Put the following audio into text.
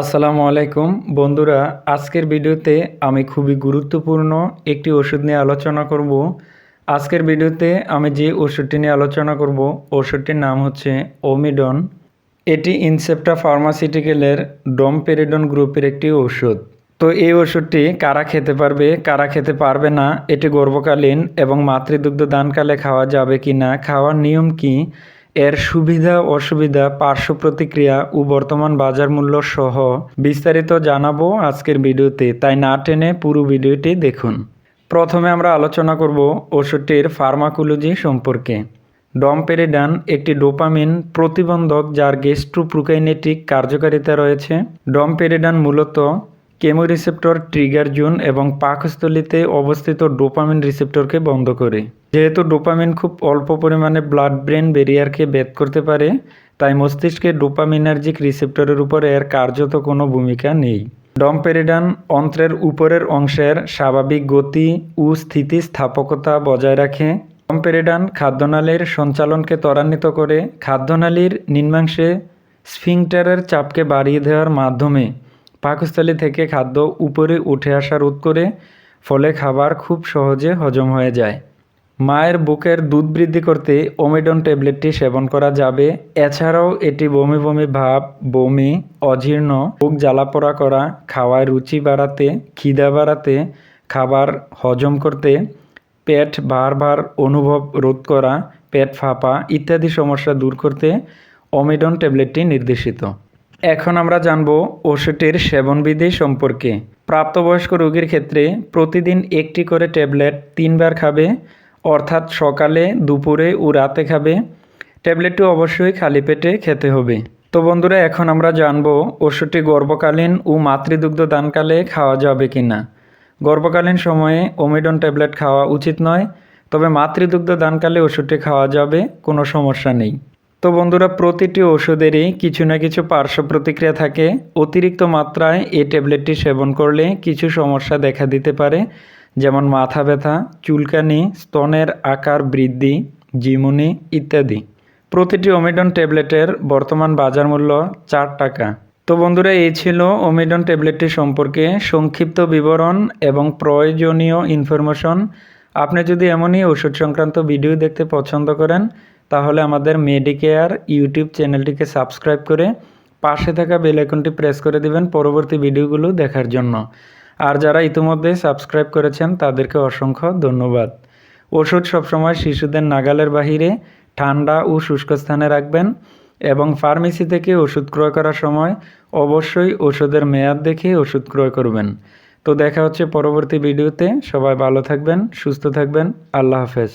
আসসালামু আলাইকুম। বন্ধুরা, আজকের ভিডিওতে আমি খুবই গুরুত্বপূর্ণ একটি ওষুধ নিয়ে আলোচনা করব। আজকের ভিডিওতে আমি যে ওষুধটি নিয়ে আলোচনা করব, ওষুধটির নাম হচ্ছে ওমিডন। এটি ইনসেপ্টা ফার্মাসিউটিক্যালের ডমপেরিডন গ্রুপের একটি ওষুধ। তো এই ওষুধটি কারা খেতে পারবে, কারা খেতে পারবে না, এটি গর্ভকালীন এবং মাতৃদুগ্ধ দানকালে খাওয়া যাবে কি না খাওয়ার নিয়ম কি এর সুবিধা অসুবিধা, পার্শ্ব প্রতিক্রিয়া ও বর্তমান বাজার মূল্য সহ বিস্তারিত জানাব আজকের ভিডিওতে, তাই না টেনে পুরো ভিডিওটি দেখুন। প্রথমে আমরা আলোচনা করব ওষুধটির ফার্মাকোলজি সম্পর্কে। ডমপেরিডান একটি ডোপামিন প্রতিবন্ধক যার গেস্ট্রোপ্রোকাইনেটিক কার্যকারিতা রয়েছে। ডমপেরিডান মূলত কেমোরিসেপ্টর ট্রিগার জোন এবং পাকস্থলিতে অবস্থিত ডোপামিন রিসেপ্টরকে বন্ধ করে। যেহেতু ডোপামিন খুব অল্প পরিমাণে ব্লাড ব্রেন ব্যারিয়ারকে ভেদ করতে পারে, তাই মস্তিষ্কে ডোপামিনার্জিক রিসেপ্টরের উপর এর কার্যত কোনো ভূমিকা নেই। ডমপেরিডান অন্ত্রের উপরের অংশের স্বাভাবিক গতি ও স্থিতিস্থাপকতা বজায় রাখে। ডমপেরিডান খাদ্যনালীর সঞ্চালনকে ত্বরান্বিত করে। খাদ্যনালীর নিম্নাংশে স্ফিংটারের চাপকে বাড়িয়ে দেওয়ার মাধ্যমে পাকস্থলী থেকে খাদ্য উপরে উঠে আসা রোধ করে, ফলে খাবার খুব সহজে হজম হয়ে যায়। মায়ের বুকের দুধ বৃদ্ধি করতে ওমিডন ট্যাবলেটটি সেবন করা যাবে। এছাড়াও এটি বমি বমি ভাব, বমি, অজীর্ণ, বুক জ্বালাপোড়া করা, খাওয়ায় রুচি বাড়াতে, খিদা বাড়াতে, খাবার হজম করতে, পেট বারবার অনুভব রোধ করা, পেট ফাঁপা ইত্যাদি সমস্যা দূর করতে ওমিডন ট্যাবলেটটি নির্দেশিত। এখন আমরা জানব ওষুধটির সেবনবিধি সম্পর্কে। প্রাপ্তবয়স্ক রোগীর ক্ষেত্রে প্রতিদিন একটি করে ট্যাবলেট তিনবার খাবে, অর্থাৎ সকালে, দুপুরে ও রাতে খাবে। ট্যাবলেটটি অবশ্যই খালি পেটে খেতে হবে। তো বন্ধুরা, এখন আমরা জানব ওষুধটি গর্ভকালীন ও মাতৃদুগ্ধ দানকালে খাওয়া যাবে কি না গর্ভকালীন সময়ে ওমিডন ট্যাবলেট খাওয়া উচিত নয়, তবে মাতৃদুগ্ধ দানকালে ওষুধটি খাওয়া যাবে, কোনো সমস্যা নেই। তো বন্ধুরা, প্রতিটি ওষুধেরই কিছু না কিছু পার্শ্ব প্রতিক্রিয়া থাকে। অতিরিক্ত মাত্রায় এই ট্যাবলেটটি সেবন করলে কিছু সমস্যা দেখা দিতে পারে, যেমন মাথা ব্যথা, চুলকানি, স্তনের আকার বৃদ্ধি, জিমুনি ইত্যাদি। প্রতিটি ওমিডন ট্যাবলেটের বর্তমান বাজার মূল্য চার টাকা। তো বন্ধুরা এই ছিল ওমিডন ট্যাবলেটটি সম্পর্কে সংক্ষিপ্ত বিবরণ এবং প্রয়োজনীয় ইনফরমেশন। আপনি যদি এমনই ওষুধ সংক্রান্ত ভিডিও দেখতে পছন্দ করেন তাহলে আমাদের মেডিকেয়ার ইউটিউব চ্যানেলটিকে সাবস্ক্রাইব করে পাশে থাকা বেল আইকনটি প্রেস করে দিবেন পরবর্তী ভিডিওগুলো দেখার জন্য। আর যারা ইতিমধ্যে সাবস্ক্রাইব করেছেন, তাদেরকে অসংখ্য ধন্যবাদ। ওষুধ সবসময় শিশুদের নাগালের বাহিরে ঠান্ডা ও শুষ্ক স্থানে রাখবেন এবং ফার্মেসি থেকে ওষুধ ক্রয় করার সময় অবশ্যই ওষুধের মেয়াদ দেখে ওষুধ ক্রয় করবেন। তো দেখা হচ্ছে পরবর্তী ভিডিওতে সবাই ভালো থাকবেন, সুস্থ থাকবেন। আল্লাহ হাফেজ।